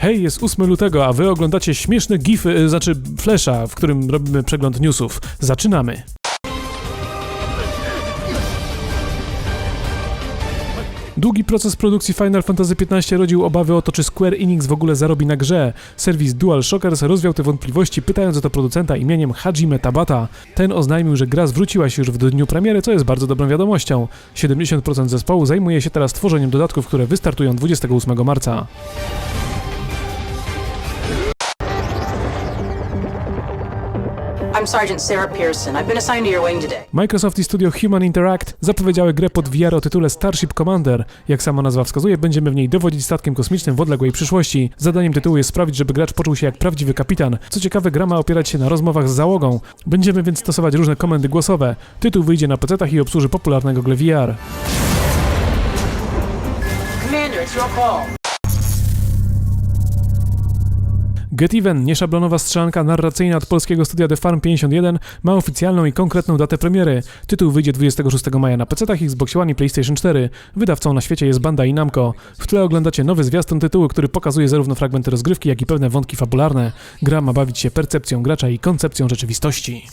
Hej, jest 8 lutego, a wy oglądacie śmieszne gify, y, znaczy flesza, w którym robimy przegląd newsów. Zaczynamy. Długi proces produkcji Final Fantasy XV rodził obawy o to, czy Square Enix w ogóle zarobi na grze. Serwis DualShockers rozwiał te wątpliwości, pytając o to producenta imieniem Hajime Tabata. Ten oznajmił, że gra zwróciła się już w dniu premiery, co jest bardzo dobrą wiadomością. 70% zespołu zajmuje się teraz tworzeniem dodatków, które wystartują 28 marca. I'm Sergeant Sarah Pearson. I've been assigned to your wing today. Microsoft i studio Human Interact zapowiedziały grę pod VR o tytule Starship Commander. Jak sama nazwa wskazuje, będziemy w niej dowodzić statkiem kosmicznym w odległej przyszłości. Zadaniem tytułu jest sprawić, żeby gracz poczuł się jak prawdziwy kapitan. Co ciekawe, gra ma opierać się na rozmowach z załogą. Będziemy więc stosować różne komendy głosowe. Tytuł wyjdzie na PC-tach i obsłuży popularnego Google VR. Commander, it's your call. Get Even, nieszablonowa strzelanka narracyjna od polskiego studia The Farm 51, ma oficjalną i konkretną datę premiery. Tytuł wyjdzie 26 maja na PC-tach, Xbox One i PlayStation 4. Wydawcą na świecie jest Bandai Namco. W tle oglądacie nowy zwiastun tytułu, który pokazuje zarówno fragmenty rozgrywki, jak i pewne wątki fabularne. Gra ma bawić się percepcją gracza i koncepcją rzeczywistości.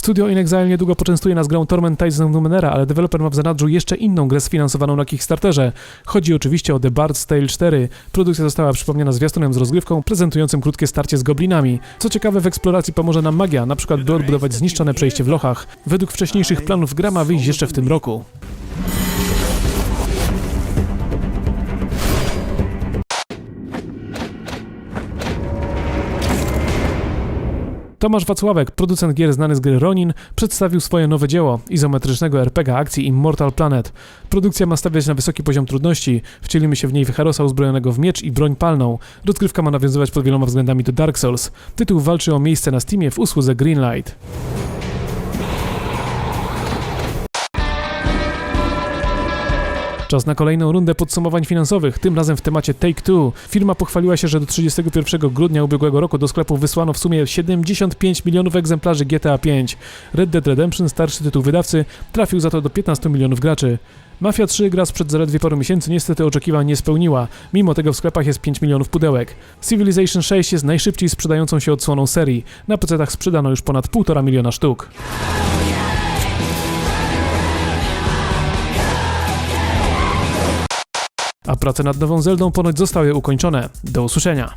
Studio In Exile niedługo poczęstuje nas grą Torment Tides of Numenera, ale deweloper ma w zanadrzu jeszcze inną grę sfinansowaną na Kickstarterze. Chodzi oczywiście o The Bard's Tale 4. Produkcja została przypomniana zwiastunem z rozgrywką prezentującym krótkie starcie z goblinami. Co ciekawe, w eksploracji pomoże nam magia, na przykład by odbudować zniszczone przejście w lochach. Według wcześniejszych planów gra ma wyjść jeszcze w tym roku. Tomasz Wacławek, producent gier znany z gry Ronin, przedstawił swoje nowe dzieło, izometrycznego RPG akcji Immortal Planet. Produkcja ma stawiać na wysoki poziom trudności, wcielimy się w niej w herosa uzbrojonego w miecz i broń palną. Rozgrywka ma nawiązywać pod wieloma względami do Dark Souls. Tytuł walczy o miejsce na Steamie w usłudze Greenlight. Czas na kolejną rundę podsumowań finansowych, tym razem w temacie Take-Two. Firma pochwaliła się, że do 31 grudnia ubiegłego roku do sklepów wysłano w sumie 75 milionów egzemplarzy GTA V. Red Dead Redemption, starszy tytuł wydawcy, trafił za to do 15 milionów graczy. Mafia 3 gra sprzed zaledwie paru miesięcy niestety oczekiwań nie spełniła, mimo tego w sklepach jest 5 milionów pudełek. Civilization 6 jest najszybciej sprzedającą się odsłoną serii. Na PC-tach sprzedano już ponad 1,5 miliona sztuk. A prace nad nową Zeldą ponoć zostały ukończone. Do usłyszenia.